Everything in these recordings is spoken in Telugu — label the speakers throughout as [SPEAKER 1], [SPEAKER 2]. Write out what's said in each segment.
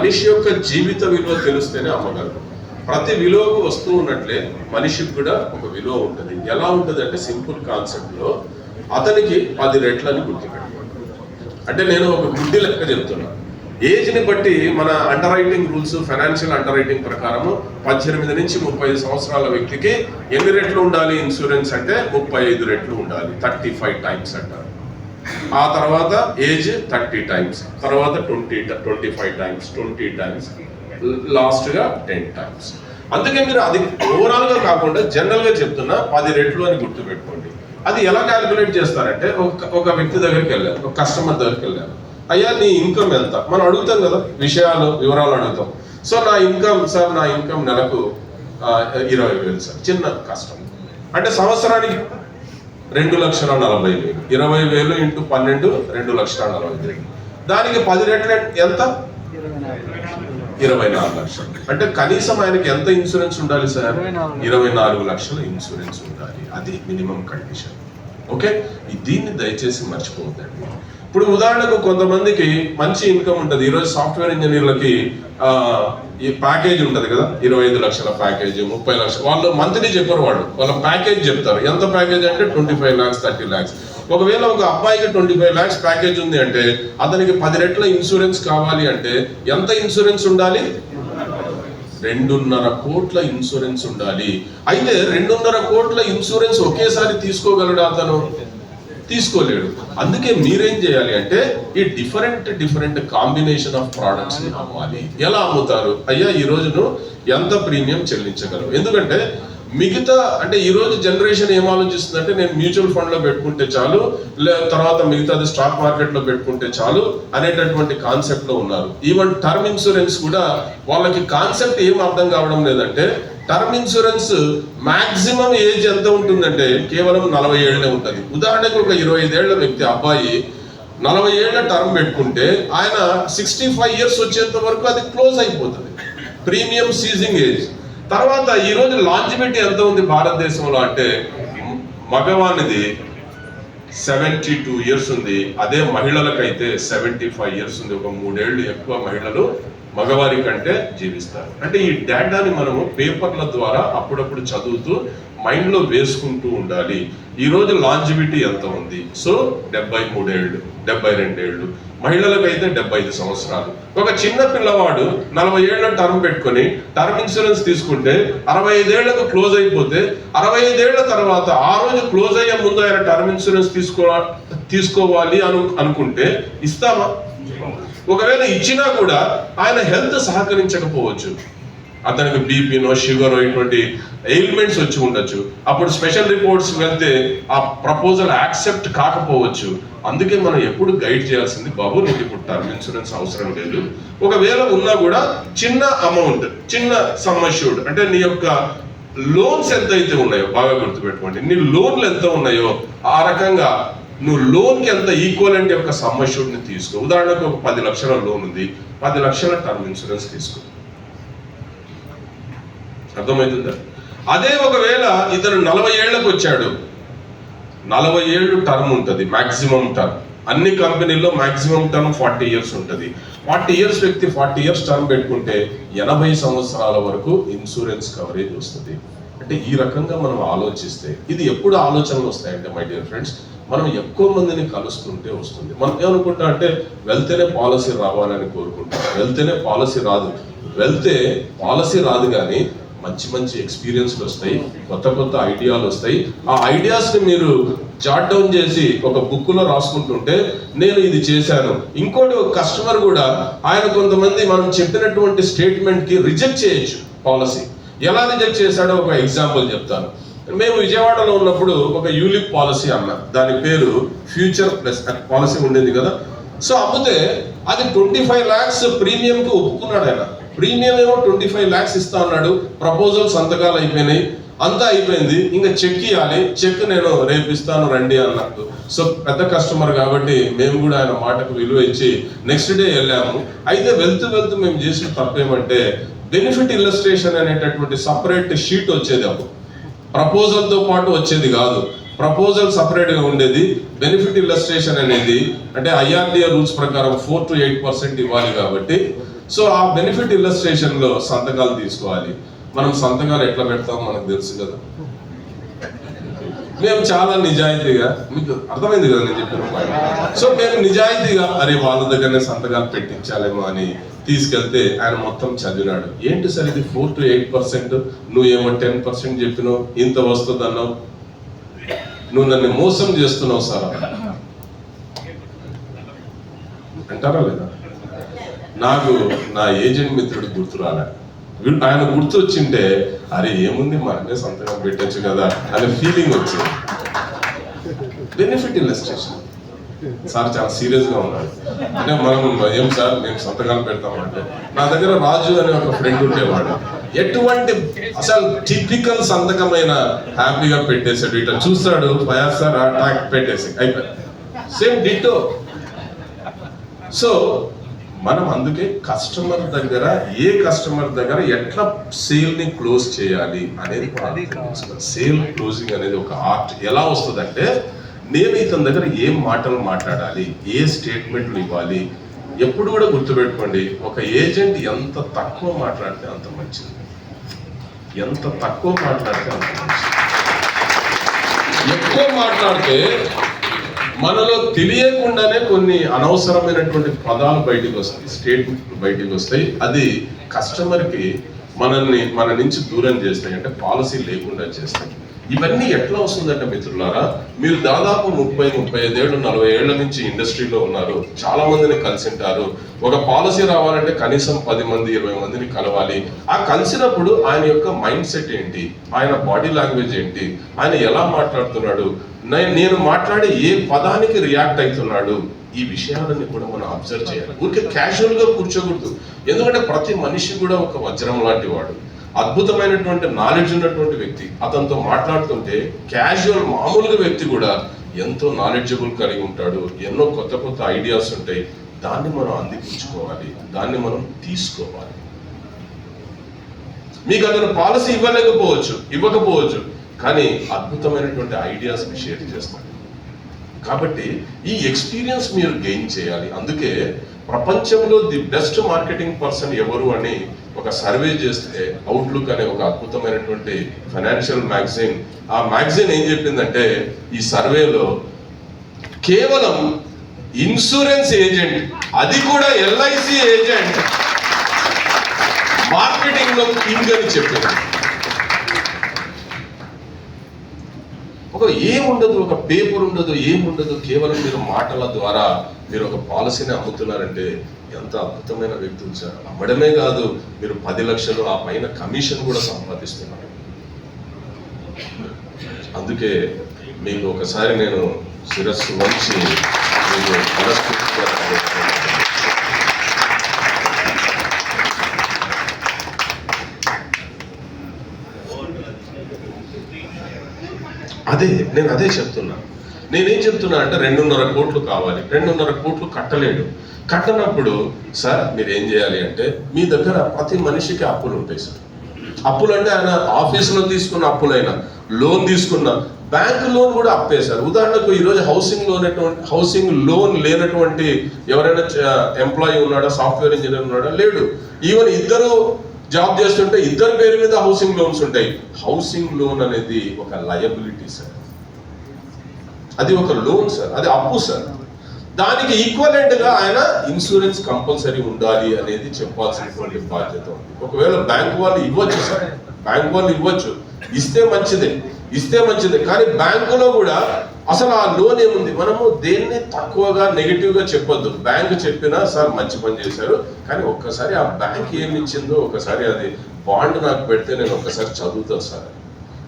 [SPEAKER 1] మనిషి యొక్క జీవిత విలువ తెలిస్తేనే అమ్మగలరు ప్రతి విలువకు వస్తూ ఉన్నట్లే మనిషికి కూడా ఒక విలువ ఉంటుంది. ఎలా ఉంటుంది అంటే సింపుల్ కాన్సెప్ట్లో అతనికి పది రెట్లని గుర్తుపెట్టుకోండి అంటే నేను ఒక గుడ్డి లెక్క చెప్తున్నా. ఏజ్ని బట్టి మన underwriting rules financial underwriting ప్రకారము పద్దెనిమిది నుంచి ముప్పై ఐదు సంవత్సరాల వ్యక్తికి ఎన్ని రెట్లు ఉండాలి? ఇన్సూరెన్స్ అంటే ముప్పై ఐదు రెట్లు ఉండాలి. థర్టీ ఫైవ్ టైమ్స్ అంటారు. ఆ తర్వాత ఏజ్ థర్టీ టైమ్స్ తర్వాత twenty twenty five times twenty times లాస్ట్గా టెన్ టైమ్స్. అందుకే మీరు అది ఓవరాల్గా కాకుండా జనరల్గా చెప్తున్నా పది రెట్లు అని గుర్తు పెట్టుకోండి అది ఎలా క్యాలిక్యులేట్ చేస్తారంటే ఒక ఒక వ్యక్తి దగ్గరికి వెళ్ళారు ఒక కస్టమర్ దగ్గరికి వెళ్ళారు అయ్యా నీ ఇన్కమ్ ఎంత? మనం అడుగుతాం కదా విషయాలు వివరాలు అడుగుతాం. సో నా ఇన్కమ్ సార్ నా ఇన్కమ్ నెలకు ఇరవై వేలు సార్ చిన్న కష్టం అంటే సంవత్సరానికి రెండు లక్షల నలభై వేలు. ఇరవై వేలు ఇంటూ పన్నెండు రెండు లక్షల నలభై వేలు. దానికి పది రెట్లు ఎంత? ఇరవై నాలుగు లక్షలు. అంటే కనీసం ఆయనకి ఎంత ఇన్సూరెన్స్ ఉండాలి సార్? ఇరవై నాలుగు లక్షల ఇన్సూరెన్స్ ఉండాలి. అది మినిమం కండిషన్. ఓకే? దీన్ని దయచేసి మర్చిపోవద్దండి. ఇప్పుడు ఉదాహరణకు కొంతమందికి మంచి ఇన్కమ్ ఉంటుంది. ఈరోజు సాఫ్ట్వేర్ ఇంజనీర్లకి ఈ ప్యాకేజ్ ఉంటుంది కదా. ఇరవై ఐదు లక్షల ప్యాకేజ్ ముప్పై లక్షలు వాళ్ళు మంత్లీ చెప్పరు వాళ్ళు. వాళ్ళ ప్యాకేజ్ చెప్తారు. ఎంత ప్యాకేజ్ అంటే twenty five lakhs thirty lakhs. ఒకవేళ ఒక అబ్బాయికి ట్వంటీ ఫైవ్ ల్యాక్స్ ప్యాకేజ్ ఉంది అంటే అతనికి పది రెట్ల ఇన్సూరెన్స్ కావాలి అంటే ఎంత ఇన్సూరెన్స్ ఉండాలి? రెండున్నర కోట్ల ఇన్సూరెన్స్ ఉండాలి. అయితే రెండున్నర కోట్ల ఇన్సూరెన్స్ ఒకేసారి తీసుకోగలడా అతను? తీసుకోలేడు. అందుకే మీరేం చేయాలి అంటే ఈ డిఫరెంట్ డిఫరెంట్ కాంబినేషన్ ఆఫ్ ప్రోడక్ట్స్ని అమ్మాలి. ఎలా అమ్ముతారు? అయ్యా ఈ రోజును ఎంత ప్రీమియం చెల్లించగలరు ఎందుకంటే మిగతా అంటే ఈ రోజు జనరేషన్ ఏం ఆలోచిస్తుందంటే నేను మ్యూచువల్ ఫండ్లో పెట్టుకుంటే చాలు లే తర్వాత మిగతాది స్టాక్ మార్కెట్లో పెట్టుకుంటే చాలు అనేటటువంటి కాన్సెప్ట్లో ఉన్నారు. ఈవెన్ టర్మ్ ఇన్సూరెన్స్ కూడా వాళ్ళకి కాన్సెప్ట్ ఏం అర్థం కావడం లేదంటే టర్మ్ ఇన్సూరెన్స్ మాక్సిమం ఏజ్ ఎంత ఉంటుందంటే కేవలం నలభై ఏళ్ళే ఉంటుంది. ఉదాహరణకు ఒక ఇరవై ఐదేళ్ళ వ్యక్తి అబ్బాయి నలభై ఏళ్ళ టర్మ్ పెట్టుకుంటే ఆయన సిక్స్టీ ఫైవ్ ఇయర్స్ వచ్చేంత వరకు అది క్లోజ్ అయిపోతుంది. ప్రీమియం సీజింగ్ ఏజ్ తర్వాత ఈరోజు లాంజిబిలిటీ ఎంత ఉంది భారతదేశంలో అంటే మగవానిది సెవెంటీ టూ ఇయర్స్ ఉంది. అదే మహిళలకైతే సెవెంటీ ఫైవ్ ఇయర్స్ ఉంది. ఒక మూడేళ్ళు ఎక్కువ మహిళలు మగవారి కంటే జీవిస్తారు. అంటే ఈ డేటాని మనము పేపర్ల ద్వారా అప్పుడప్పుడు చదువుతూ మైండ్లో వేసుకుంటూ ఉండాలి. ఈ రోజు ఎంత ఉంది? సో డెబ్బై మూడేళ్ళు డెబ్బై మహిళలకు అయితే డెబ్బై ఐదు సంవత్సరాలు. ఒక చిన్న పిల్లవాడు నలభై ఏళ్ళ టర్మ్ పెట్టుకొని టర్మ్ ఇన్సూరెన్స్ తీసుకుంటే అరవై ఐదేళ్ళకు క్లోజ్ అయిపోతే అరవై ఐదేళ్ళ తర్వాత ఆ రోజు క్లోజ్ అయ్యే ముందు ఆయన టర్మ్ ఇన్సూరెన్స్ తీసుకో తీసుకోవాలి అను అనుకుంటే ఇస్తామా ఒకవేళ ఇచ్చినా కూడా ఆయన హెల్త్ సహకరించకపోవచ్చు. అతనికి బీపీనో షుగర్ ఇటువంటి ఎయిల్మెంట్స్ వచ్చి ఉండొచ్చు. అప్పుడు స్పెషల్ రిపోర్ట్స్ వెళ్తే ఆ ప్రపోజల్ యాక్సెప్ట్ కాకపోవచ్చు. అందుకే మనం ఎప్పుడు గైడ్ చేయాల్సింది బాబు నీకు ఇప్పుడు టర్మ్ ఇన్సూరెన్స్ అవసరం లేదు. ఒకవేళ ఉన్నా కూడా చిన్న అమౌంట్ చిన్న సమ్మష్యూడ్ అంటే నీ యొక్క లోన్స్ ఎంత అయితే ఉన్నాయో బాగా గుర్తుపెట్టుకోండి నీ లోన్లు ఎంత ఉన్నాయో ఆ రకంగా నువ్వు లోన్కి ఎంత ఈక్వలెంట్ యొక్క ఒక ని తీసుకో. ఉదాహరణకు ఒక పది లక్షల లోన్ ఉంది. పది లక్షల టర్మ్ ఇన్సూరెన్స్ తీసుకో. అర్థమవుతుందా? అదే ఒకవేళ ఇతను నలభై ఏళ్ళకు వచ్చాడు. నలభై ఏళ్ళు టర్మ్ ఉంటుంది మాక్సిమం టర్మ్ అన్ని కంపెనీల్లో మాక్సిమం టర్మ్ ఫార్టీ ఇయర్స్ ఉంటుంది. ఫార్టీ ఇయర్స్ వ్యక్తి ఫార్టీ ఇయర్స్ టర్మ్ పెట్టుకుంటే ఎనభై సంవత్సరాల వరకు ఇన్సూరెన్స్ కవరేజ్ వస్తుంది. అంటే ఈ రకంగా మనం ఆలోచిస్తే ఇది ఎప్పుడు ఆలోచనలు వస్తాయంటే మై డియర్ ఫ్రెండ్స్ మనం ఎక్కువ మందిని కలుస్తుంటే వస్తుంది. మనం ఏమనుకుంటా అంటే వెళ్తేనే పాలసీ రావాలని కోరుకుంటాం. వెళ్తేనే పాలసీ రాదు. వెళ్తే పాలసీ రాదు కానీ మంచి మంచి ఎక్స్పీరియన్స్లు వస్తాయి కొత్త కొత్త ఐడియాలు వస్తాయి. ఆ ఐడియాస్ని మీరు జాట్ డౌన్ చేసి ఒక బుక్లో రాసుకుంటుంటే నేను ఇది చేశాను. ఇంకోటి ఒక కస్టమర్ కూడా ఆయన కొంతమంది మనం చెప్పినటువంటి స్టేట్మెంట్కి రిజెక్ట్ చేయొచ్చు పాలసీ. ఎలా రిజెక్ట్ చేశాడో ఒక ఎగ్జాంపుల్ చెప్తాను. మేము విజయవాడలో ఉన్నప్పుడు ఒక యూలిప్ పాలసీ అన్న దాని పేరు ఫ్యూచర్ ప్లస్ పాలసీ ఉండేది కదా. సో అమ్మితే అది ట్వంటీ ఫైవ్ ల్యాక్స్ ప్రీమియంకి ఒప్పుకున్నాడు ఆయన. ప్రీమియం ఏమో ట్వంటీ ఫైవ్ ల్యాక్స్ ఇస్తా అన్నాడు. ప్రపోజల్ సంతకాలు అయిపోయినాయి. అంతా అయిపోయింది. ఇంకా చెక్ ఇవ్వాలి చెక్ నేను రేపు ఇస్తాను రండి అన్నట్టు. సో పెద్ద కస్టమర్ కాబట్టి మేము కూడా ఆయన మాటకు విలువ ఇచ్చి నెక్స్ట్ డే వెళ్ళాము. అయితే వెళ్తూ వెళ్తూ మేము చేసిన తప్పేమంటే బెనిఫిట్ ఇల్లస్ట్రేషన్ అనేటటువంటి సపరేట్ షీట్ వచ్చేది అప్పుడు. ప్రపోజల్తో పాటు వచ్చేది కాదు. ప్రపోజల్ సపరేట్గా ఉండేది బెనిఫిట్ ఇల్లస్ట్రేషన్ అనేది అంటే ఐఆర్డిఏ రూల్స్ ప్రకారం ఫోర్ టు ఎయిట్ పర్సెంట్ ఇవ్వాలి కాబట్టి. సో ఆ బెనిఫిట్ ఇల్లస్ట్రేషన్లో సంతకాలు తీసుకోవాలి. మనం సంతకాలు ఎట్లా పెడతాం మనకు తెలుసు కదా. మేము చాలా నిజాయితీగా మీకు అర్థమైంది కదా నేను చెప్పిన సో మేము నిజాయితీగా అరే వాళ్ళ దగ్గరనే సంతకాలు పెట్టించాలేమో అని తీసుకెళ్తే ఆయన మొత్తం చదివినాడు. ఏంటి సార్ ఇది ఫోర్ టు ఎయిట్ పర్సెంట్? నువ్వేమో టెన్ పర్సెంట్ చెప్పినావు ఇంత వస్తుంది అన్నావు నువ్వు నన్ను మోసం చేస్తున్నావు సార్ అంటారా లేదా? నాకు నా ఏజెంట్ మిత్రుడు గుర్తు రాలే ఆయన గుర్తొచ్చింటే అరే ఏముంది మనమే సంతకం పెట్టచ్చు కదా అనే ఫీలింగ్ వచ్చింది. బెనిఫిట్ ఇల్లస్ట్రేషన్ సార్ చాలా సీరియస్గా ఉన్నాడు అంటే మనం ఏం సార్ మేము సంతకాలు పెడతామంటే. నా దగ్గర రాజు అనే ఒక ఫ్రెండ్ ఉండేవాడు. ఎటువంటి అసలు టిపికల్ సంతకమైన హ్యాపీగా పెట్టేశాడు. ఇట్లా చూస్తాడు ఫయర్ సార్ పెట్టేసి అయిపోయి సేమ్ డిట్టో సో మనం అందుకే కస్టమర్ దగ్గర ఏ కస్టమర్ దగ్గర ఎట్లా సేల్ని క్లోజ్ చేయాలి అనేది సేల్ క్లోజింగ్ అనేది ఒక ఆర్ట్ ఎలా వస్తుందంటే నేను ఇతని దగ్గర ఏం మాటలు మాట్లాడాలి ఏ స్టేట్మెంట్లు ఇవ్వాలి ఎప్పుడు కూడా గుర్తుపెట్టుకోండి ఒక ఏజెంట్ ఎంత తక్కువ మాట్లాడితే అంత మంచిది. ఎంత తక్కువ మాట్లాడితే అంత మంచిది. ఎక్కువ మాట్లాడితే మనలో తెలియకుండానే కొన్ని అనవసరమైనటువంటి పదాలు బయటికి వస్తాయి స్టేట్మెంట్లు బయటికి వస్తాయి. అది కస్టమర్కి మనల్ని మన నుంచి దూరం చేస్తాయి అంటే పాలసీ లేకుండా చేస్తాయి. ఇవన్నీ ఎట్లా వస్తుందంటే మిత్రులారా మీరు దాదాపు ముప్పై ముప్పై ఐదేళ్ళు నలభై ఏళ్ళ నుంచి ఇండస్ట్రీలో ఉన్నారు. చాలా మందిని కలిసి ఉంటారు ఒక పాలసీ రావాలంటే కనీసం పది మంది ఇరవై మందిని కలవాలి. ఆ కలిసినప్పుడు ఆయన యొక్క మైండ్ సెట్ ఏంటి? ఆయన బాడీ లాంగ్వేజ్ ఏంటి? ఆయన ఎలా మాట్లాడుతున్నాడు? నేను మాట్లాడే ఏ పదానికి రియాక్ట్ అవుతున్నాడు ఈ విషయాలన్నీ కూడా మనం అబ్జర్వ్ చేయాలి. ఊరికే క్యాజువల్గా కూర్చోకూడదు. ఎందుకంటే ప్రతి మనిషి కూడా ఒక వజ్రం లాంటి వాడు. అద్భుతమైనటువంటి నాలెడ్జ్ ఉన్నటువంటి వ్యక్తి. అతనితో మాట్లాడుతుంటే క్యాజువల్ మామూలుగా వ్యక్తి కూడా ఎంతో నాలెడ్జబుల్ కలిగి ఉంటాడు. ఎన్నో కొత్త కొత్త ఐడియాస్ ఉంటాయి. దాన్ని మనం అందిపుచ్చుకోవాలి. దాన్ని మనం తీసుకోవాలి. మీకు అతను పాలసీ ఇవ్వలేకపోవచ్చు ఇవ్వకపోవచ్చు. కానీ అద్భుతమైనటువంటి ఐడియాస్ షేర్ చేస్తాడు కాబట్టి ఈ ఎక్స్పీరియన్స్ మీరు గెయిన్ చేయాలి. అందుకే ప్రపంచంలో ది బెస్ట్ మార్కెటింగ్ పర్సన్ ఎవరు అని ఒక సర్వే చేస్తే అవుట్లుక్ అనే ఒక అద్భుతమైనటువంటి ఫైనాన్షియల్ మ్యాగజైన్ ఆ మ్యాగజైన్ ఏం చెప్పిందంటే ఈ సర్వేలో కేవలం ఇన్సూరెన్స్ ఏజెంట్ అది కూడా ఎల్ఐసి ఏజెంట్ మార్కెటింగ్లో కింగ్ అని చెప్పింది. ఒక ఏముండదు ఒక పేపర్ ఉండదు ఏముండదు కేవలం మీరు మాటల ద్వారా మీరు ఒక పాలసీని అమ్ముతున్నారంటే ఎంత అద్భుతమైన వ్యక్తులు సార్. అమ్మడమే కాదు మీరు పది లక్షలు ఆ పైన కమిషన్ కూడా సంపాదిస్తున్నారు. అందుకే మీకు ఒకసారి నేను శిరస్సు వంచి మీకు మనస్ఫూర్తిగా అదే నేను అదే చెప్తున్నా. నేనేం చెప్తున్నా అంటే రెండున్నర కోట్లు కావాలి. రెండున్నర కోట్లు కట్టలేడు. కట్టనప్పుడు సార్ మీరు ఏం చేయాలి అంటే మీ దగ్గర ప్రతి మనిషికి అప్పులు ఉంటాయి సార్. అప్పులు అంటే ఆయన ఆఫీసులో తీసుకున్న అప్పులైనా లోన్ తీసుకున్న బ్యాంక్ లోన్ కూడా అప్పే సార్. ఉదాహరణకు ఈరోజు హౌసింగ్ లోన్ అటువంటి హౌసింగ్ లోన్ లేనటువంటి ఎవరైనా ఎంప్లాయీ ఉన్నాడా సాఫ్ట్వేర్ ఇంజనీర్ ఉన్నాడా? లేడు. ఈవెన్ ఇద్దరు జాబ్ చేస్తుంటే ఇద్దరు పేరు మీద హౌసింగ్ లోన్స్ ఉంటాయి. హౌసింగ్ లోన్ అనేది ఒక లయబిలిటీ సార్. అది ఒక లోన్ సార్. అది అప్పు సార్. దానికి ఈక్వలెంట్గా ఆయన ఇన్సూరెన్స్ కంపల్సరీ ఉండాలి అనేది చెప్పాల్సినటువంటి బాధ్యత ఉంది. ఒకవేళ బ్యాంక్ వాళ్ళు ఇవ్వచ్చు సార్. బ్యాంక్ వాళ్ళు ఇవ్వచ్చు. ఇస్తే మంచిదే. ఇస్తే మంచిదే. కానీ బ్యాంకులో కూడా అసలు ఆ లోన్ ఏముంది? మనము దేన్ని తక్కువగా నెగిటివ్గా చెప్పొద్దు. బ్యాంక్ చెప్పినా సార్ మంచి పని చేశారు. కానీ ఒక్కసారి ఆ బ్యాంక్ ఏమి ఇచ్చిందో ఒకసారి అది బాండ్ నాకు పెడితే నేను ఒక్కసారి చదువుతాను సార్.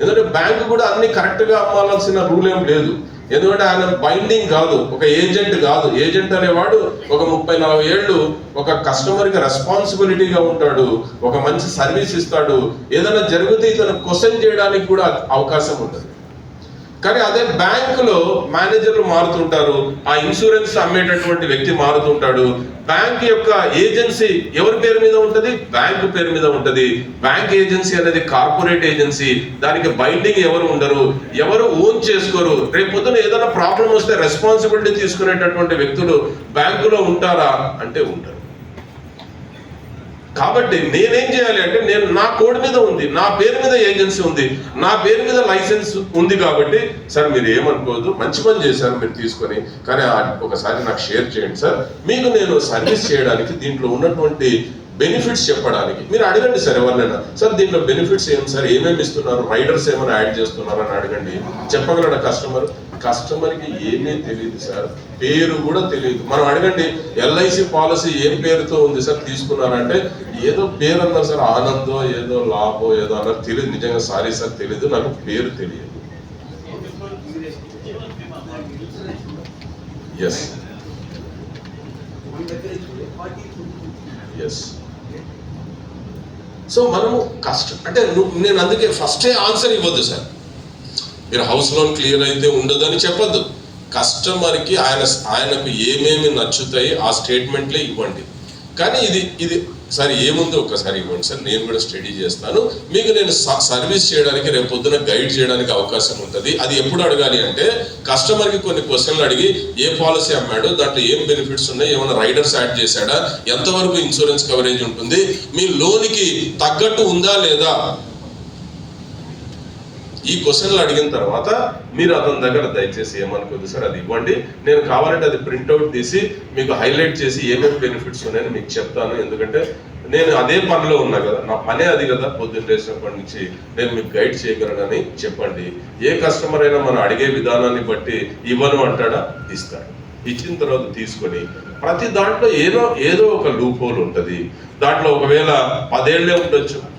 [SPEAKER 1] ఎందుకంటే బ్యాంక్ కూడా అన్ని కరెక్ట్గా అమ్మాల్సిన రూల్ ఏం లేదు. ఎందుకంటే ఆయన బైండింగ్ కాదు. ఒక ఏజెంట్ కాదు. ఏజెంట్ అనేవాడు ఒక ముప్పై నలభై ఏళ్ళు ఒక కస్టమర్కి రెస్పాన్సిబిలిటీగా ఉంటాడు. ఒక మంచి సర్వీస్ ఇస్తాడు. ఏదైనా జరిగితే ఇతను క్వశ్చన్ చేయడానికి కూడా అవకాశం ఉంటుంది. కానీ అదే బ్యాంకులో మేనేజర్లు మారుతుంటారు ఆ ఇన్సూరెన్స్ అమ్మేటటువంటి వ్యక్తి మారుతుంటాడు. బ్యాంక్ యొక్క ఏజెన్సీ ఎవరి పేరు మీద ఉంటుంది? బ్యాంక్ పేరు మీద ఉంటుంది. బ్యాంక్ ఏజెన్సీ అనేది కార్పొరేట్ ఏజెన్సీ. దానికి బైండింగ్ ఎవరు ఉండరు. ఎవరు ఓన్ చేసుకోరు. రేపు పొద్దున ఏదైనా ప్రాబ్లం వస్తే రెస్పాన్సిబిలిటీ తీసుకునేటటువంటి వ్యక్తులు బ్యాంకులో ఉంటారా? అంటే ఉంటారు కాబట్టి నేనేం చేయాలి అంటే నేను నా కోడ్ మీద ఉంది నా పేరు మీద ఏజెన్సీ ఉంది నా పేరు మీద లైసెన్స్ ఉంది కాబట్టి సార్ మీరు ఏమనుకోవద్దు మంచి పని చేశారు మీరు తీసుకొని కానీ ఒకసారి నాకు షేర్ చేయండి సార్. మీకు నేను సర్వీస్ చేయడానికి దీంట్లో ఉన్నటువంటి బెనిఫిట్స్ చెప్పడానికి. మీరు అడగండి సార్ ఎవరినైనా. సార్ దీంట్లో బెనిఫిట్స్ ఏం సార్? ఏమేమి ఇస్తున్నారు? రైడర్స్ ఏమైనా యాడ్ చేస్తున్నారు అని అడగండి. చెప్పగలడు కస్టమర్? కస్టమర్కి ఏమీ తెలియదు సార్. పేరు కూడా తెలియదు. మనం అడగండి ఎల్ఐసి పాలసీ ఏం పేరుతో ఉంది సార్ తీసుకున్నారంటే ఏదో పేరు అన్నారు సార్ ఆనందో ఏదో లాభో ఏదో అన్నారు. తెలియదు నిజంగా సారీ సార్ తెలియదు నాకు పేరు తెలియదు. ఎస్ ఎస్ సో మనము కష్టం అంటే నేను అందుకే ఫస్టే ఆన్సర్ ఇవ్వద్దు సార్ మీరు హౌస్ లోన్ క్లియర్ అయితే ఉండదని చెప్పద్దు. కస్టమర్కి ఆయన ఆయనకు ఏమేమి నచ్చుతాయి ఆ స్టేట్మెంట్లే ఇవ్వండి. కానీ ఇది ఇది సార్ ఏముందో? ఒకసారి ఇవ్వండి సార్. నేను కూడా స్టడీ చేస్తాను. మీకు నేను స- సర్వీస్ చేయడానికి రేపు పొద్దున గైడ్ చేయడానికి అవకాశం ఉంటుంది. అది ఎప్పుడు అడగాలి అంటే కస్టమర్కి కొన్ని క్వశ్చన్లు అడిగి ఏ పాలసీ అమ్మాడు? దాంట్లో ఏం బెనిఫిట్స్ ఉన్నాయి? ఏమైనా రైడర్స్ యాడ్ చేశాడా? ఎంతవరకు ఇన్సూరెన్స్ కవరేజ్ ఉంటుంది? మీ లోన్కి తగ్గట్టు ఉందా లేదా? ఈ క్వశ్చన్లు అడిగిన తర్వాత మీరు అతని దగ్గర దయచేసి ఏమనుకోద్దు సార్ అది ఇవ్వండి. నేను కావాలంటే అది ప్రింట్అవుట్ తీసి మీకు హైలైట్ చేసి ఏమేమి బెనిఫిట్స్ ఉన్నాయని మీకు చెప్తాను. ఎందుకంటే నేను అదే పనిలో ఉన్నా కదా నా పనే అది కదా పొద్దున్న లేచినప్పటి నుంచి నేను మీకు గైడ్ చేయగలనని చెప్పండి. ఏ కస్టమర్ అయినా మనం అడిగే విధానాన్ని బట్టి ఇవ్వను అంటాడా? ఇస్తాడు. ఇచ్చిన తర్వాత తీసుకొని ప్రతి దాంట్లో ఏదో ఏదో ఒక లూప్ హోల్ ఉంటుంది. దాంట్లో ఒకవేళ పదేళ్ళే ఉండొచ్చు.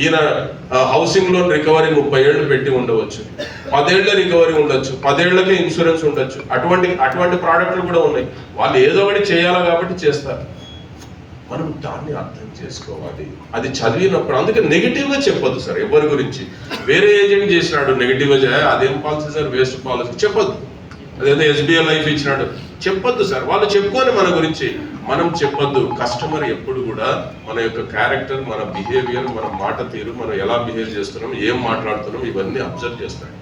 [SPEAKER 1] ఈయన హౌసింగ్ లోన్ రికవరీ ముప్పై ఏళ్ళు పెట్టి ఉండవచ్చు. పదేళ్ళ రికవరీ ఉండొచ్చు. పదేళ్ళకే ఇన్సూరెన్స్ ఉండొచ్చు. అటువంటి అటువంటి ప్రోడక్ట్లు కూడా ఉన్నాయి. వాళ్ళు ఏదో ఒకటి చేయాలి కాబట్టి చేస్తారు. మనం దాన్ని అర్థం చేసుకోవాలి. అది చదివినప్పుడు అందుకే నెగిటివ్గా చెప్పొద్దు సార్ ఎవరి గురించి. వేరే ఏజెంట్ చేసినాడు నెగిటివ్గా అదేం పాలసీ సార్? Waste policy. చెప్పొద్దు. అదేదో ఎస్బీఐ లైఫ్ ఇచ్చినాడు. చెప్పొద్దు సార్. వాళ్ళు చెప్పుకొని మన గురించి మనం చెప్పొద్దు. కస్టమర్ ఎప్పుడు కూడా మన యొక్క క్యారెక్టర్ మన బిహేవియర్ మన మాట తీరు మనం ఎలా బిహేవ్ చేస్తున్నాం ఏం మాట్లాడుతున్నాం ఇవన్నీ అబ్జర్వ్ చేస్తాడు.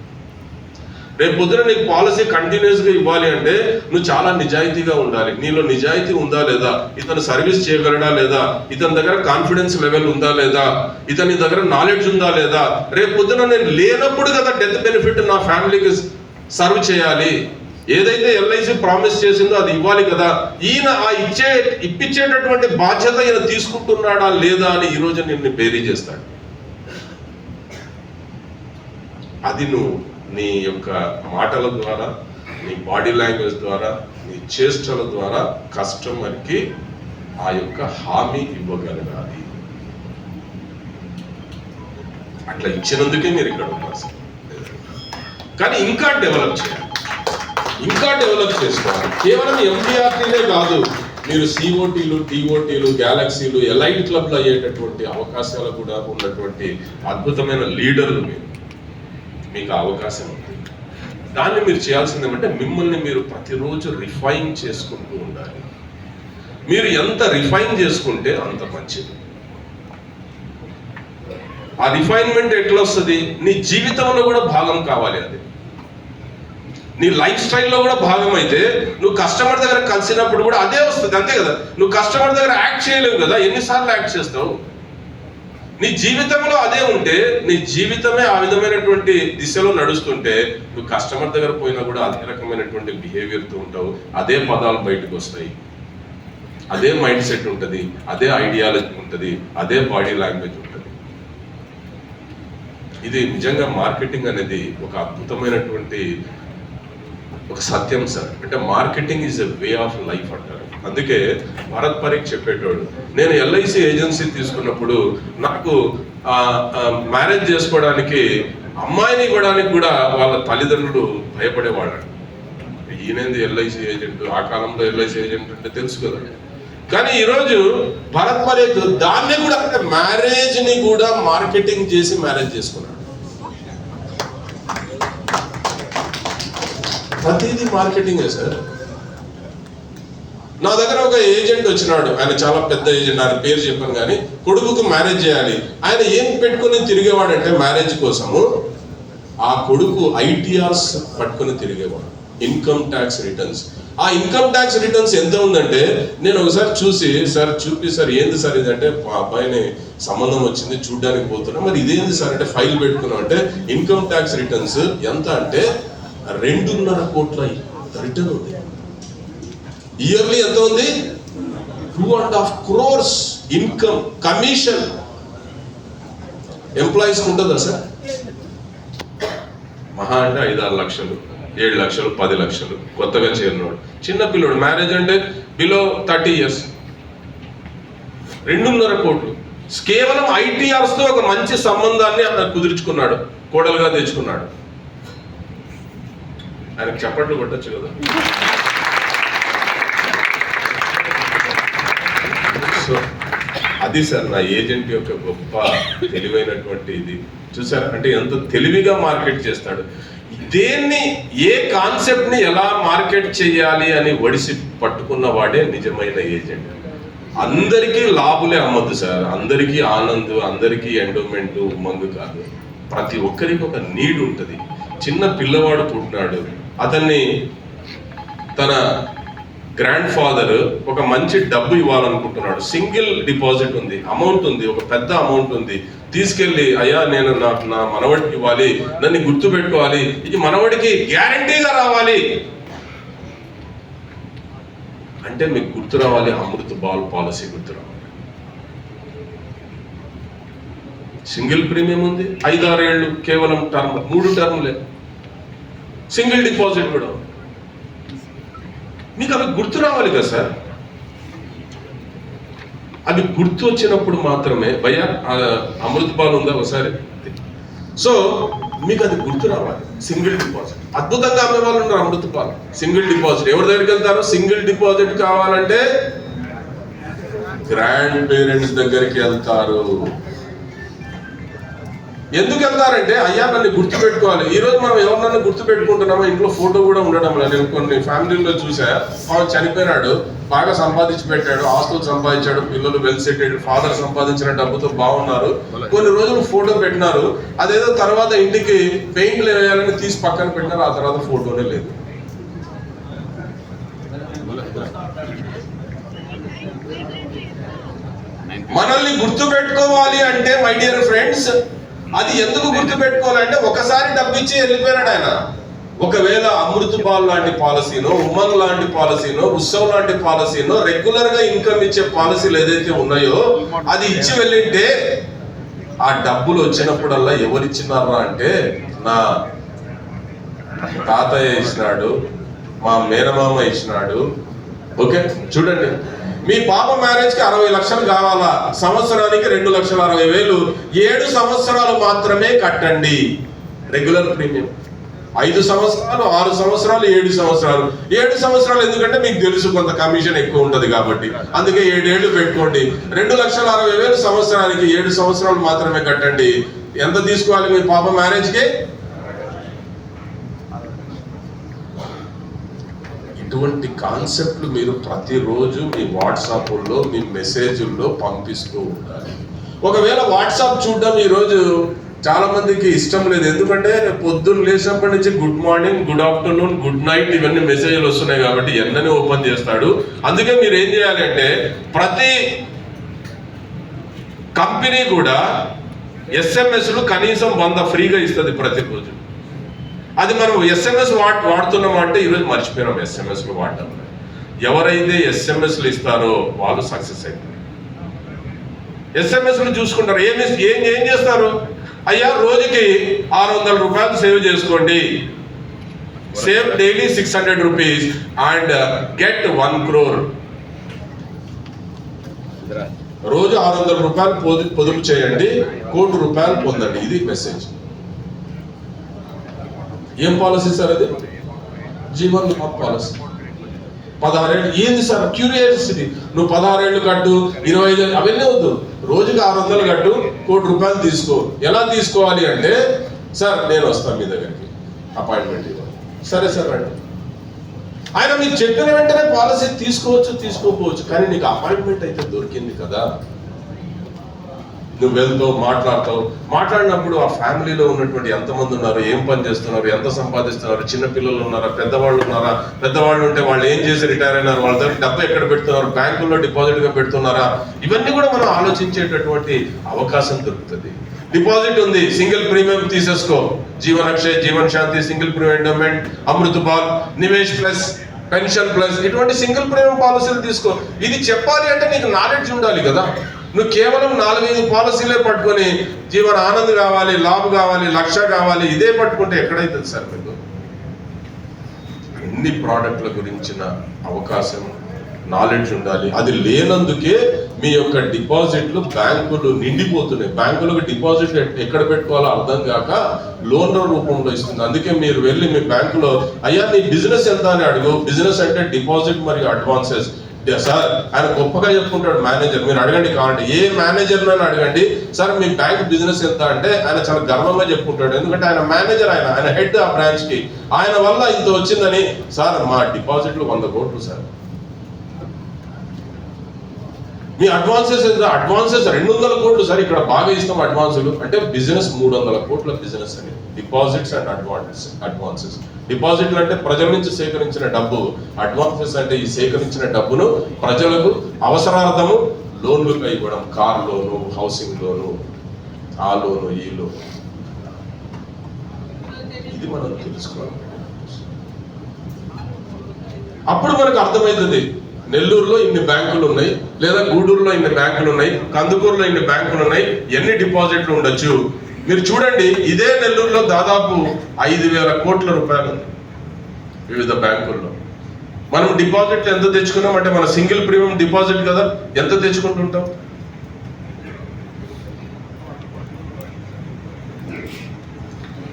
[SPEAKER 1] రేపు పొద్దున నీకు పాలసీ కంటిన్యూస్గా ఇవ్వాలి అంటే నువ్వు చాలా నిజాయితీగా ఉండాలి. నీలో నిజాయితీ ఉందా లేదా? ఇతను సర్వీస్ చేయగలడా లేదా? ఇతని దగ్గర కాన్ఫిడెన్స్ లెవెల్ ఉందా లేదా? ఇతని దగ్గర నాలెడ్జ్ ఉందా లేదా? రేపు పొద్దున నేను లేనప్పుడు కదా డెత్ బెనిఫిట్ నా ఫ్యామిలీకి సర్వ్ చేయాలి. ఏదైతే ఎల్ఐసి ప్రామిస్ చేసిందో అది ఇవ్వాలి కదా ఈయన ఆ ఇచ్చే ఇప్పించేటటువంటి బాధ్యత ఈయన తీసుకుంటున్నాడా లేదా అని ఈరోజు నిన్ను బేరీ చేస్తాడు. అది నువ్వు నీ యొక్క మాటల ద్వారా నీ బాడీ లాంగ్వేజ్ ద్వారా నీ చేష్టల ద్వారా కస్టమర్కి ఆ యొక్క హామీ ఇవ్వగలగాలి. అట్లా ఇచ్చినందుకే మీరు ఇక్కడ ఉన్నారు కానీ ఇంకా డెవలప్ చేయాలి. ఇంకా డెవలప్ చేసుకోవాలి. కేవలం ఎంబీఆర్టీనే కాదు మీరు సిఓటీలు టీఓటీలు గ్యాలక్సీలు ఎలైట్ క్లబ్లు అయ్యేటటువంటి అవకాశాలు కూడా ఉన్నటువంటి అద్భుతమైన లీడర్లు మీరు. మీకు అవకాశం ఉంది. దాన్ని మీరు చేయాల్సింది ఏమంటే మిమ్మల్ని మీరు ప్రతిరోజు రిఫైన్ చేసుకుంటూ ఉండాలి. మీరు ఎంత రిఫైన్ చేసుకుంటే అంత మంచిది. ఆ రిఫైన్మెంట్ ఎట్లా వస్తుంది నీ జీవితంలో కూడా భాగం కావాలి అది. నీ లైఫ్ స్టైల్లో కూడా భాగం అయితే నువ్వు కస్టమర్ దగ్గర కలిసినప్పుడు కూడా అదే వస్తుంది అంతే కదా? నువ్వు కస్టమర్ దగ్గర యాక్ట్ చేయలేవు కదా? ఎన్నిసార్లు యాక్ట్ చేస్తావు? నీ జీవితంలో అదే ఉంటే నీ జీవితమే ఆ విధమైనటువంటి దిశలో నడుస్తుంటే నువ్వు కస్టమర్ దగ్గర పోయినా కూడా అదే రకమైనటువంటి బిహేవియర్తో ఉంటావు. అదే పదాలు బయటకు వస్తాయి. అదే మైండ్ సెట్ ఉంటుంది అదే ఐడియాలజీ ఉంటుంది అదే బాడీ లాంగ్వేజ్ ఉంటుంది. ఇది నిజంగా మార్కెటింగ్ అనేది ఒక అద్భుతమైనటువంటి ఒక సత్యం సార్. అంటే marketing is a way of life అంటారు. అందుకే భరత్ పరీక్ చెప్పేటోడు నేను ఎల్ఐసి ఏజెన్సీ తీసుకున్నప్పుడు నాకు మ్యారేజ్ చేసుకోవడానికి అమ్మాయిని ఇవ్వడానికి కూడా వాళ్ళ తల్లిదండ్రులు భయపడేవాడు ఈయనేంది ఎల్ఐసి ఏజెంట్? ఆ కాలంలో ఎల్ఐసి ఏజెంట్ అంటే తెలుసు కదా. కానీ ఈరోజు భరత్ పరీక్ దాన్ని కూడా అంటే మ్యారేజ్ని కూడా మార్కెటింగ్ చేసి మ్యారేజ్ చేసుకున్నాడు ప్రతిదీ మార్కెటింగే సార్. నా దగ్గర ఒక ఏజెంట్ వచ్చినాడు. ఆయన చాలా పెద్ద ఏజెంట్. ఆయన పేరు చెప్పాను కానీ కొడుకుకు మ్యారేజ్ చేయాలి. ఆయన ఏం పెట్టుకుని తిరిగేవాడంటే మ్యారేజ్ కోసము ఆ కొడుకు ఐటీఆర్స్ పట్టుకుని తిరిగేవాడు. Income tax returns. ఆ ఇన్కమ్ ట్యాక్స్ రిటర్న్స్ ఎంత ఉందంటే నేను ఒకసారి చూసి సార్ చూపి సార్ ఏంది సార్ ఇదంటే మా అబ్బాయిని సంబంధం వచ్చింది చూడడానికి పోతున్నా. మరి ఇదేంది సార్ అంటే ఫైల్ పెట్టుకున్నాం అంటే ఇన్కమ్ ట్యాక్స్ రిటర్న్స్ ఎంత అంటే రెండున్నర కోట్ల రిటర్న్ ఉంది. ఇయర్లీ ఎంత ఉంది? Two and half crores income commission employees ఉంటుందా సార్? మహా అంటే ఐదు ఆరు లక్షలు ఏడు లక్షలు పది లక్షలు. కొత్తగా చేరినోడు. చిన్న పిల్లోడు. మ్యారేజ్ అంటే బిలో థర్టీ ఇయర్స్ రెండున్నర కోట్లు. కేవలం ఐటీఆర్స్తో ఒక మంచి సంబంధాన్ని అతను కుదుర్చుకున్నాడు. కోడలుగా తెచ్చుకున్నాడు. ఆయనకు చప్పట్లు కొట్టచ్చు కదా. సో అది సార్ నా ఏజెంట్ యొక్క గొప్ప తెలివైనటువంటి ఇది. చూసారా? అంటే ఎంత తెలివిగా మార్కెట్ చేస్తాడు. దేన్ని ఏ కాన్సెప్ట్ని ఎలా మార్కెట్ చేయాలి అని ఒడిసి పట్టుకున్న వాడే నిజమైన ఏజెంట్. అందరికీ లాభులే అమ్మద్దు సార్. అందరికీ ఆనంద్ అందరికీ ఎండోమెంట్ ఉమ్మంగు కాదు. ప్రతి ఒక్కరికి ఒక నీడ్ ఉంటుంది. చిన్న పిల్లవాడు పుట్టినాడు. అతన్ని తన గ్రాండ్ ఫాదర్ ఒక మంచి డబ్బు ఇవ్వాలనుకుంటున్నాడు. సింగిల్ డిపాజిట్ ఉంది అమౌంట్ ఉంది ఒక పెద్ద అమౌంట్ ఉంది. తీసుకెళ్ళి అయ్యా నేను నాకు నా మనవడికి ఇవ్వాలి నన్ను గుర్తు పెట్టుకోవాలి ఇది మనవడికి గ్యారంటీగా రావాలి. అంటే మీకు గుర్తు రావాలి అమృత్ బాల్ పాలసీ గుర్తు రావాలి. సింగిల్ ప్రీమియం ఉంది ఐదారు ఏళ్ళు కేవలం టర్మ్ మూడు టర్మ్లే. సింగిల్ డిపాజిట్ కూడా. మీకు అవి గుర్తు రావాలి కదా సార్? అవి గుర్తు వచ్చినప్పుడు మాత్రమే భయ్యా ఆ అమృత్ పాలు ఉందా ఒకసారి? సో మీకు అది గుర్తు రావాలి సింగిల్ డిపాజిట్. అద్భుతంగా అమ్మే వాళ్ళు ఉన్నారు అమృత పాలు. Single deposit. ఎవరి దగ్గరికి వెళ్తారు? సింగిల్ డిపాజిట్ కావాలంటే గ్రాండ్ పేరెంట్స్ దగ్గరికి వెళ్తారు. ఎందుకు వెళ్తారంటే అయ్యా నన్ను గుర్తు పెట్టుకోవాలి ఈ రోజు మనం ఎవరినన్నా గుర్తు పెట్టుకుంటున్నామో ఇంట్లో ఫోటో కూడా ఉండడం లేదు. నేను కొన్ని ఫ్యామిలీలో చూసా. ఆయన చనిపోయినాడు. బాగా సంపాదించి పెట్టాడు. ఆస్తులు సంపాదించాడు. పిల్లలు వెల్ సెటెడ్ ఫాదర్ సంపాదించిన డబ్బుతో బాగున్నారు. కొన్ని రోజులు ఫోటో పెట్టినారు. అదేదో తర్వాత ఇంటికి పెయింట్లు వేయాలని తీసి పక్కన పెట్టినారు. ఆ తర్వాత ఫోటోనే లేదు. మనల్ని గుర్తు పెట్టుకోవాలి అంటే మై డియర్ ఫ్రెండ్స్ అది ఎందుకు గుర్తు పెట్టుకోవాలంటే ఒకసారి డబ్బిచ్చి వెళ్ళిపోయాడు ఆయన. ఒకవేళ అమృత్ లాంటి పాలసీనో ఉమ్మన్ లాంటి పాలసీనో ఉత్సవ్ లాంటి పాలసీనో రెగ్యులర్గా ఇన్కమ్ ఇచ్చే పాలసీలు ఏదైతే ఉన్నాయో అది ఇచ్చి వెళ్ళింటే ఆ డబ్బులు వచ్చినప్పుడల్లా ఎవరు ఇచ్చినారా అంటే నా తాతయ్య ఇచ్చినాడు మా మేనమామ ఇచ్చినాడు. ఓకే చూడండి. మీ పాప మ్యారేజ్కి అరవై లక్షలు కావాలా? సంవత్సరానికి రెండు లక్షల అరవై వేలు. ఏడు సంవత్సరాలు మాత్రమే కట్టండి. రెగ్యులర్ ప్రీమియం ఐదు సంవత్సరాలు ఆరు సంవత్సరాలు ఏడు సంవత్సరాలు. ఏడు సంవత్సరాలు ఎందుకంటే మీకు తెలుసు కొంత కమిషన్ ఎక్కువ ఉంటుంది కాబట్టి. అందుకే ఏడేళ్ళు పెట్టుకోండి. రెండు లక్షల అరవై వేలు సంవత్సరానికి ఏడు సంవత్సరాలు మాత్రమే కట్టండి. ఎంత తీసుకోవాలి మీ పాప మ్యారేజ్కి ఇటువంటి కాన్సెప్ట్లు మీరు ప్రతిరోజు మీ వాట్సాప్లో మీ మెసేజ్ల్లో పంపిస్తూ ఉండాలి. ఒకవేళ వాట్సాప్ చూడడం ఈరోజు చాలా మందికి ఇష్టం లేదు. ఎందుకంటే పొద్దున్న లేచినప్పటి నుంచి good morning good afternoon good night ఇవన్నీ మెసేజ్లు వస్తున్నాయి కాబట్టి ఎన్నని ఓపెన్ చేస్తాడు. అందుకే మీరు ఏం చేయాలి అంటే ప్రతి కంపెనీ కూడా ఎస్ఎంఎస్లు కనీసం వంద ఫ్రీగా ఇస్తుంది ప్రతిరోజు. అది మనం ఎస్ఎంఎస్ వాడ్ వాడుతున్నాం అంటే ఈరోజు మర్చిపోయినాం ఎస్ఎంఎస్లు వాడటం ఎవరైతే ఎస్ఎంఎస్లు ఇస్తారో వాళ్ళు సక్సెస్ అవుతారు ఎస్ఎంఎస్లు చూసుకుంటారు. ఏం ఏం ఏం చేస్తారు? అయ్యా రోజుకి ఆరు వందల రూపాయలు సేవ్ చేసుకోండి. Save daily six hundred rupees and get one crore. రోజు ఆరు వందల రూపాయలు పొదు పొదుపు చేయండి. కోటి రూపాయలు పొందండి. ఇది మెసేజ్. ఏం పాలసీ సార్ అది? జీవన్ బీమా పాలసీ. పదహారేళ్ళు ఏంది సార్? క్యూరియాసిటీ. నువ్వు పదహారేళ్ళు కట్టు ఇరవై ఐదు అవన్నీ వద్దు. రోజుకి ఆరు వందలు కట్టు కోటి రూపాయలు తీసుకో. ఎలా తీసుకోవాలి అంటే సార్ నేను వస్తాను మీ దగ్గరికి. అపాయింట్మెంట్ ఇవ్వాలి సరే సార్ రండి. ఆయన మీకు చెప్పిన వెంటనే పాలసీ తీసుకోవచ్చు తీసుకోకపోవచ్చు కానీ నీకు అపాయింట్మెంట్ అయితే దొరికింది కదా. నువ్వు వెళ్తావు మాట్లాడతావు మాట్లాడినప్పుడు ఆ ఫ్యామిలీలో ఉన్నటువంటి ఎంతమంది ఉన్నారు? ఏం పని చేస్తున్నారు? ఎంత సంపాదిస్తున్నారు? చిన్న పిల్లలు ఉన్నారా? పెద్దవాళ్ళు ఉన్నారా? పెద్దవాళ్ళు ఉంటే వాళ్ళు ఏం చేసి రిటైర్ అయినారు? వాళ్ళ దగ్గర డబ్బు ఎక్కడ పెడుతున్నారు? బ్యాంకుల్లో డిపాజిట్గా పెడుతున్నారా? ఇవన్నీ కూడా మనం ఆలోచించేటటువంటి అవకాశం దొరుకుతుంది. డిపాజిట్ ఉంది. Single premium తీసేసుకో. Jeevan Akshay Jeevan Shanti single premium endowment Amrit Bal Nivesh plus pension plus ఇటువంటి సింగిల్ ప్రీమియం పాలసీలు తీసుకో. ఇది చెప్పాలి అంటే నీకు నాలెడ్జ్ ఉండాలి కదా. నువ్వు కేవలం నాలుగైదు పాలసీలే పట్టుకొని జీవన ఆనంద్ కావాలి లాభ్ కావాలి లక్ష కావాలి ఇదే పట్టుకుంటే ఎక్కడైతుంది సార్ మీకు? అన్ని ప్రోడక్ట్ల గురించిన అవకాశం నాలెడ్జ్ ఉండాలి. అది లేనందుకే మీ యొక్క డిపాజిట్లు బ్యాంకులు నిండిపోతున్నాయి. బ్యాంకులకు డిపాజిట్ ఎక్కడ పెట్టుకోవాలో అర్థం కాక లోన్ల రూపంలో ఇస్తుంది. అందుకే మీరు వెళ్ళి మీ బ్యాంకులో అయ్యా నీ బిజినెస్ ఎంత? అని అడుగు. బిజినెస్ అంటే డిపాజిట్ మరియు అడ్వాన్సెస్. సార్ ఆయన గొప్పగా చెప్పుకుంటాడు మేనేజర్ మీరు అడగండి కావాలంటే. ఏ మేనేజర్ నన్ను అడగండి. సార్ మీ బ్యాంక్ బిజినెస్ ఎంత అంటే ఆయన చాలా గర్వంగా చెప్పుకుంటాడు. ఎందుకంటే ఆయన మేనేజర్ ఆయన. ఆయన హెడ్ ఆ బ్రాంచ్కి. ఆయన వల్ల ఇంత వచ్చిందని సార్ మా డిపాజిట్లు వంద కోట్లు సార్ మీ అడ్వాన్సెస్ ఎంత? అడ్వాన్సెస్ రెండు వందల కోట్లు సార్ ఇక్కడ బాగా ఇస్తాం అడ్వాన్సులు అంటే బిజినెస్ మూడు వందల కోట్ల బిజినెస్ అని. డిపాజిట్స్ అండ్ అడ్వాన్స్ అడ్వాన్సెస్ డిపాజిట్లు అంటే ప్రజల నుంచి సేకరించిన డబ్బు. అడ్వాన్సెస్ అంటే ఈ సేకరించిన డబ్బును ప్రజలకు అవసరార్థము లోన్లుగా ఇవ్వడం కార్ లోను హౌసింగ్ లోను ఆ లోను ఈ లోను. ఇది మనం తెలుసుకోవాలి. అప్పుడు మనకు అర్థమవుతుంది నెల్లూరులో ఇన్ని బ్యాంకులు ఉన్నాయి లేదా గూడూరులో ఇన్ని బ్యాంకులు ఉన్నాయి కందుకూరులో ఇన్ని బ్యాంకులు ఉన్నాయి ఎన్ని డిపాజిట్లు ఉండొచ్చు? మీరు చూడండి ఇదే నెల్లూరులో దాదాపు ఐదు వేల కోట్ల రూపాయలు ఉంది వివిధ బ్యాంకుల్లో. మనం డిపాజిట్ ఎంత తెచ్చుకున్నాం అంటే మన సింగిల్ ప్రీమియం డిపాజిట్ కదా ఎంత తెచ్చుకుంటుంటాం?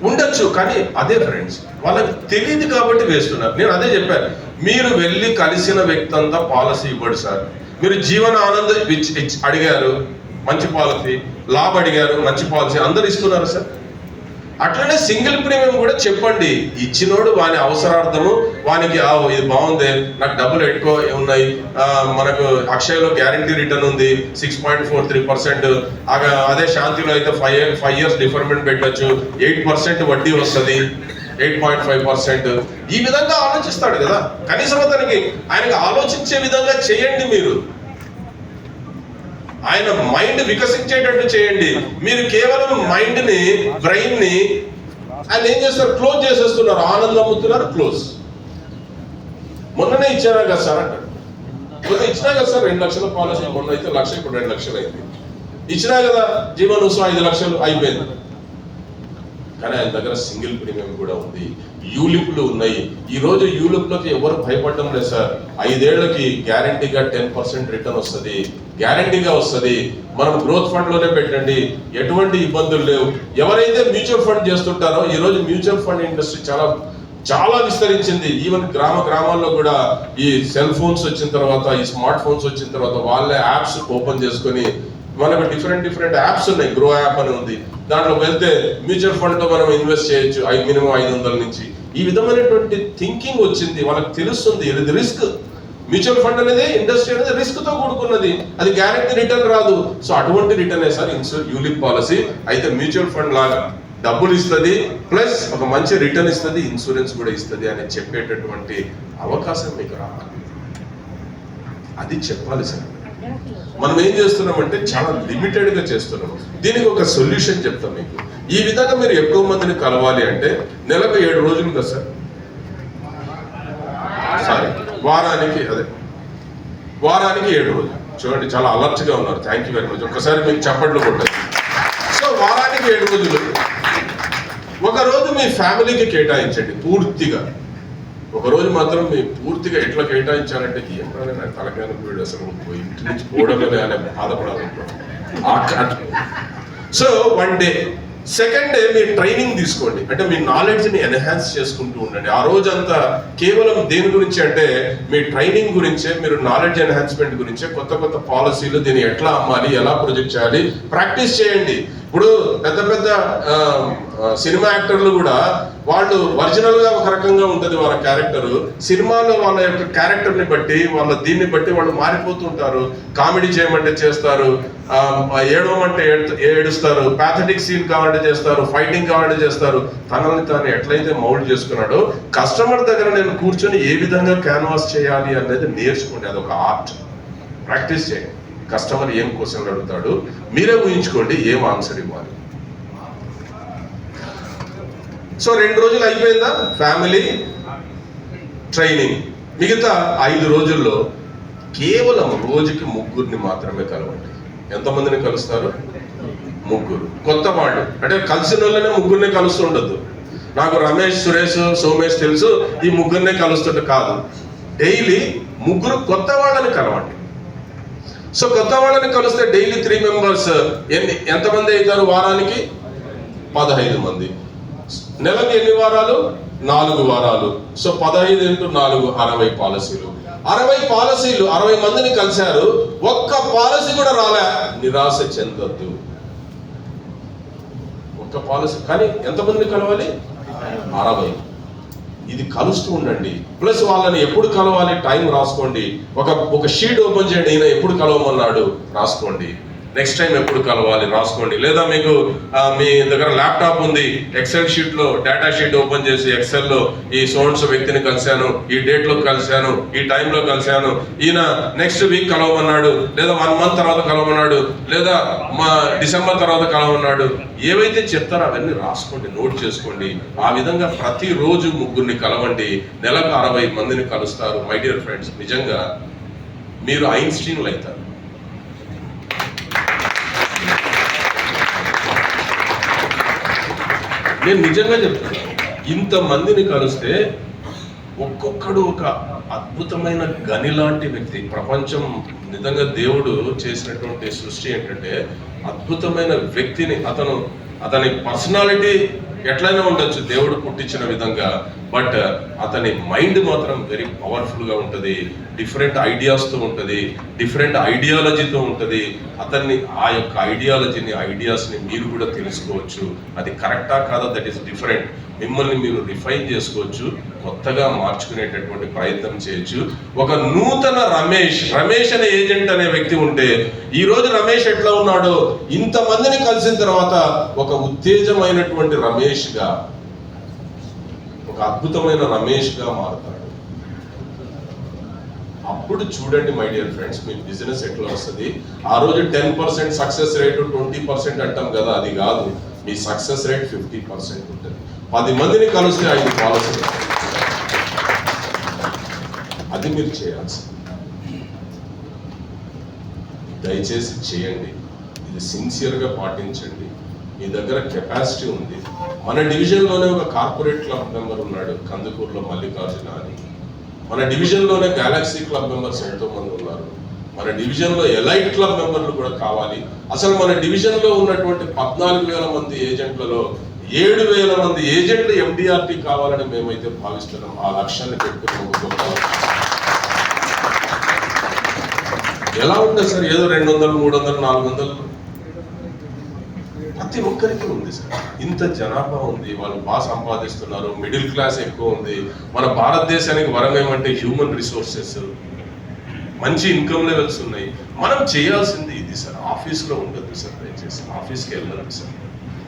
[SPEAKER 1] ఉండొచ్చు కానీ అదే ఫ్రెండ్స్ వాళ్ళకి తెలియదు కాబట్టి వేస్తున్నారు. నేను అదే చెప్పాను మీరు వెళ్ళి కలిసిన వ్యక్తి అంతా పాలసీ ఇవ్వడు సార్. మీరు జీవన ఆనంద అడిగారు మంచి పాలసీ లాభ అడిగారు మంచి పాలసీ అందరు ఇస్తున్నారు సార్. అట్లనే సింగిల్ ప్రీమియం కూడా చెప్పండి. ఇచ్చినోడు వాని అవసరార్థము వానికి ఆ, ఇది బాగుంది నాకు డబ్బులు ఎక్కువ ఉన్నాయి మనకు అక్షయలో గ్యారంటీ రిటర్న్ ఉంది six point four three percent అదే శాంతిలో అయితే ఫైవ్ ఫైవ్ ఇయర్స్ డిఫర్మెంట్ పెట్టచ్చు ఎయిట్ పర్సెంట్ వడ్డీ వస్తుంది ఎయిట్ పాయింట్ ఫైవ్ పర్సెంట్ ఈ విధంగా ఆలోచిస్తాడు కదా. కనీసం అతనికి ఆయనకి ఆలోచించే విధంగా చేయండి మీరు. ఆయన మైండ్ వికసించేటట్టు చేయండి. మీరు కేవలం మైండ్ని బ్రెయిన్ని ఆయన ఏం చేస్తారు? క్లోజ్ చేసేస్తున్నారు. ఆనందం అమ్ముతున్నారు క్లోజ్ మొన్ననే ఇచ్చారా కదా సార్ అంటారు. మొన్న ఇచ్చినా కదా సార్? రెండు లక్షల పాలసీ మొన్న అయితే లక్ష ఇప్పుడు రెండు లక్షలు అయింది. ఇచ్చినా కదా? జీవన ఉత్సవం ఐదు లక్షలు అయిపోయింది. కానీ ఆయన దగ్గర సింగిల్ ప్రీమియం కూడా ఉంది. యూలిప్లు ఉన్నాయి. ఈ రోజు యూలిప్లకి ఎవరు భయపడడం లేదు సార్. ఐదేళ్ళకి గ్యారంటీగా టెన్ పర్సెంట్ రిటర్న్ వస్తుంది. గ్యారంటీగా వస్తుంది. మనం గ్రోత్ ఫండ్లోనే పెట్టండి. ఎటువంటి ఇబ్బందులు లేవు. ఎవరైతే మ్యూచువల్ ఫండ్ చేస్తుంటారో ఈ రోజు మ్యూచువల్ ఫండ్ ఇండస్ట్రీ చాలా చాలా విస్తరించింది. ఈవెన్ గ్రామ గ్రామాల్లో కూడా ఈ సెల్ ఫోన్స్ వచ్చిన తర్వాత ఈ స్మార్ట్ ఫోన్స్ వచ్చిన తర్వాత వాళ్ళే యాప్స్ ఓపెన్ చేసుకొని మనకు డిఫరెంట్ డిఫరెంట్ యాప్స్ ఉన్నాయి. గ్రో యాప్ అని ఉంది. దాంట్లో వెళ్తే మ్యూచువల్ ఫండ్తో మనం ఇన్వెస్ట్ చేయొచ్చు. ఐ మినిమం ఐదు వందల నుంచి. ఈ విధమైనటువంటి థింకింగ్ వచ్చింది. వాళ్ళకి తెలుస్తుంది. ఇది రిస్క్. మ్యూచువల్ ఫండ్ అనేది ఇండస్ట్రీ అనేది రిస్క్తో కూడుకున్నది. అది గ్యారెంటీ రిటర్న్ రాదు. సో అటువంటి return sir? Insure ULIP policy. అయితే మ్యూచువల్ ఫండ్ లాగా డబ్బులు ఇస్తుంది ప్లస్ ఒక మంచి రిటర్న్ ఇస్తుంది ఇన్సూరెన్స్ కూడా ఇస్తుంది అని చెప్పేటటువంటి అవకాశం మీకు రావాలి. అది చెప్పాలి సార్. మనం ఏం చేస్తున్నామంటే చాలా లిమిటెడ్గా చేస్తున్నాం. దీనికి ఒక సొల్యూషన్ చెప్తాం మీకు. ఈ విధంగా మీరు ఎక్కువ మందిని కలవాలి అంటే నెలకు ఏడు రోజులు కదా సార్? సారీ. వారానికి అదే వారానికి ఏడు రోజులు. చూడండి చాలా అలర్ట్గా ఉన్నారు. థ్యాంక్ యూ వెరీ మచ్ ఒకసారి మీకు చప్పట్లు కొట్టాలి సో వారానికి ఏడు రోజులు. ఒక రోజు మీ ఫ్యామిలీకి కేటాయించండి పూర్తిగా. ఒకరోజు మాత్రం మీ పూర్తిగా ఎట్లా కేటాయించాలంటే ఏం రాలే నాకు తలకాయ వీడు అసలు. పోయి ఇంటి నుంచి పోవడమే అనే బాధపడాలి సో వన్ డే. సెకండ్ మీరు ట్రైనింగ్ తీసుకోండి. అంటే మీ నాలెడ్జ్ని ఎన్హాన్స్ చేసుకుంటూ ఉండండి. ఆ రోజంతా కేవలం దేని గురించి అంటే మీ ట్రైనింగ్ గురించే మీరు నాలెడ్జ్ ఎన్హాన్స్మెంట్ గురించే కొత్త కొత్త పాలసీలు దీన్ని ఎట్లా అమ్మాలి ఎలా ప్రొజెక్ట్ చేయాలి ప్రాక్టీస్ చేయండి. ఇప్పుడు పెద్ద పెద్ద సినిమా యాక్టర్లు కూడా వాళ్ళు ఒరిజినల్గా ఒక రకంగా ఉంటుంది వాళ్ళ క్యారెక్టర్. సినిమాలో వాళ్ళ యొక్క క్యారెక్టర్ని బట్టి వాళ్ళ దీన్ని బట్టి వాళ్ళు మారిపోతుంటారు కామెడీ చేయమంటే చేస్తారు. ఏడవమంటే ఏడుస్తారు. ప్యాథటిక్ సీన్ కావాలంటే చేస్తారు. ఫైటింగ్ కావాలంటే చేస్తారు. తనని తాను ఎట్లయితే మౌల్డ్ చేసుకున్నాడో కస్టమర్ దగ్గర నేను కూర్చొని ఏ విధంగా క్యాన్వాస్ చేయాలి అనేది నేర్చుకోండి అదొక ఆర్ట్ ప్రాక్టీస్ చేయండి. కస్టమర్ ఏం క్వశ్చన్లు అడుగుతాడు మీరే ఊహించుకోండి ఏం ఆన్సర్ ఇవ్వాలి. సో రెండు రోజులు అయిపోయిందా? ఫ్యామిలీ ట్రైనింగ్ మిగతా ఐదు రోజుల్లో కేవలం రోజుకి ముగ్గురిని మాత్రమే కలవండి. ఎంతమందిని కలుస్తారు? ముగ్గురు. కొత్త వాళ్ళు. అంటే కలిసిన వాళ్ళనే ముగ్గురిని కలుస్తుండద్దు నాకు రమేష్ సురేష్ సోమేష్ తెలుసు ఈ ముగ్గురినే కలుస్తుంటే కాదు. డైలీ ముగ్గురు కొత్త వాళ్ళని కలవండి. సో కొత్త వాళ్ళని కలిస్తే డైలీ త్రీ మెంబర్స్ ఎన్ని ఎంతమంది అవుతారు వారానికి? పదహైదు మంది. నెలకి ఎన్ని వారాలు? నాలుగు వారాలు. సో పదహైదు ఇంటూ నాలుగు అరవై పాలసీలు. అరవై పాలసీలు అరవై మందిని కలిశారు. ఒక్క పాలసీ కూడా రాలే. నిరాశ చెందొద్దు. ఒక్క పాలసీ. కానీ ఎంతమందిని కలవాలి? అరవై. ఇది కలుస్తూ ఉండండి. ప్లస్ వాళ్ళని ఎప్పుడు కలవాలి? టైం రాసుకోండి. ఒక ఒక షీట్ ఓపెన్ చేయండి. ఈయన ఎప్పుడు కలవమన్నాడు? రాసుకోండి. నెక్స్ట్ టైం ఎప్పుడు కలవాలి? రాసుకోండి. లేదా మీకు మీ దగ్గర ల్యాప్టాప్ ఉంది. ఎక్సెల్ షీట్లో డేటా షీట్ ఓపెన్ చేసి ఎక్సెల్లో ఈ సోన్స్ వ్యక్తిని కలిశాను ఈ డేట్లో కలిశాను ఈ టైంలో కలిశాను. ఈయన నెక్స్ట్ వీక్ కలవమన్నాడు లేదా వన్ మంత్ తర్వాత కలవమన్నాడు లేదా మా డిసెంబర్ తర్వాత కలవమన్నాడు. ఏవైతే చెప్తారో అవన్నీ రాసుకోండి నోట్ చేసుకోండి. ఆ విధంగా ప్రతిరోజు ముగ్గురిని కలవండి. నెలకు అరవై మందిని కలుస్తారు. మై డియర్ ఫ్రెండ్స్ నిజంగా మీరు ఐన్స్టీన్లు అవుతారు. నేను నిజంగా చెప్తాను ఇంతమందిని కలిస్తే ఒక్కొక్కడు ఒక అద్భుతమైన గని లాంటి వ్యక్తి ప్రపంచం నిజంగా దేవుడు చేసినటువంటి సృష్టి ఏంటంటే అద్భుతమైన వ్యక్తిని అతను అతని పర్సనాలిటీ ఎట్లయినా ఉండొచ్చు దేవుడు పుట్టించిన విధంగా. బట్ అతని మైండ్ మాత్రం వెరీ పవర్ఫుల్గా ఉంటుంది. డిఫరెంట్ ఐడియాస్తో ఉంటుంది. డిఫరెంట్ ఐడియాలజీతో ఉంటుంది. అతన్ని ఆ యొక్క ఐడియాలజీని ఐడియాస్ని మీరు కూడా తెలుసుకోవచ్చు. అది కరెక్టా కాదా? దట్ ఈస్ డిఫరెంట్ మిమ్మల్ని మీరు రిఫైన్ చేసుకోవచ్చు. కొత్తగా మార్చుకునేటటువంటి ప్రయత్నం చేయొచ్చు. ఒక నూతన రమేష్ రమేష్ అనే ఏజెంట్ అనే వ్యక్తి ఉంటే ఈ రోజు రమేష్ ఎట్లా ఉన్నాడో ఇంతమందిని కలిసిన తర్వాత ఒక ఉత్తేజమైనటువంటి రమేష్గా ఒక అద్భుతమైన రమేష్గా మారుతాడు. అప్పుడు చూడండి మై డియర్ ఫ్రెండ్స్ మీ బిజినెస్ ఎట్లా వస్తుంది? ఆ రోజు ten percent success rate twenty percent అంటాం కదా అది కాదు. మీ సక్సెస్ రేట్ ఫిఫ్టీ పర్సెంట్ ఉంటుంది. పది మందిని కలిస్తే ఐదు పాలసీ అది మీరు చేయాల్సింది. దయచేసి చేయండి. ఇది సిన్సియర్గా పాటించండి. మీ దగ్గర కెపాసిటీ ఉంది. మన డివిజన్లోనే ఒక కార్పొరేట్ క్లబ్ మెంబర్ ఉన్నాడు కందుకూరులో మల్లికార్జున అని. మన డివిజన్లోనే గెలాక్సీ క్లబ్ మెంబర్స్ ఎంతో మంది ఉన్నారు. మన డివిజన్లో ఎలైట్ క్లబ్ మెంబర్లు కూడా కావాలి. అసలు మన డివిజన్లో ఉన్నటువంటి పద్నాలుగు వేల మంది ఏజెంట్లలో ఏడు వేల మంది ఏజెంట్లు ఎండిఆర్టీ కావాలని మేమైతే భావిస్తున్నాం. ఆ లక్ష్యాన్ని పెట్టుకుని ఒక గొప్ప ఎలా ఉంటుంది సార్? ఏదో రెండు వందలు మూడు వందలు నాలుగు వందలు? ప్రతి ఒక్కరికి ఉంది సార్. ఇంత జనాభా ఉంది వాళ్ళు బాగా సంపాదిస్తున్నారు మిడిల్ క్లాస్ ఎక్కువ ఉంది. మన భారతదేశానికి వరం ఏమంటే హ్యూమన్ రిసోర్సెస్ మంచి ఇన్కమ్ లెవెల్స్ ఉన్నాయి. మనం చేయాల్సింది ఇది సార్. ఆఫీస్లో ఉండద్దు సార్ దయచేసి. ఆఫీస్కి వెళ్ళాలి సార్.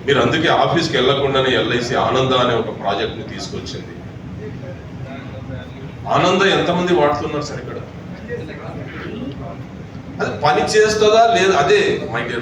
[SPEAKER 1] మీరు అందుకే ఆఫీస్కి వెళ్ళకుండానే ఎల్ఐసి ఆనంద అనే ఒక ప్రాజెక్ట్ని తీసుకొచ్చింది. ఆనంద ఎంతమంది వాడుతున్నారు సార్ ఇక్కడ? అది పని చేస్తుందా లేదా? అదే మై డియర్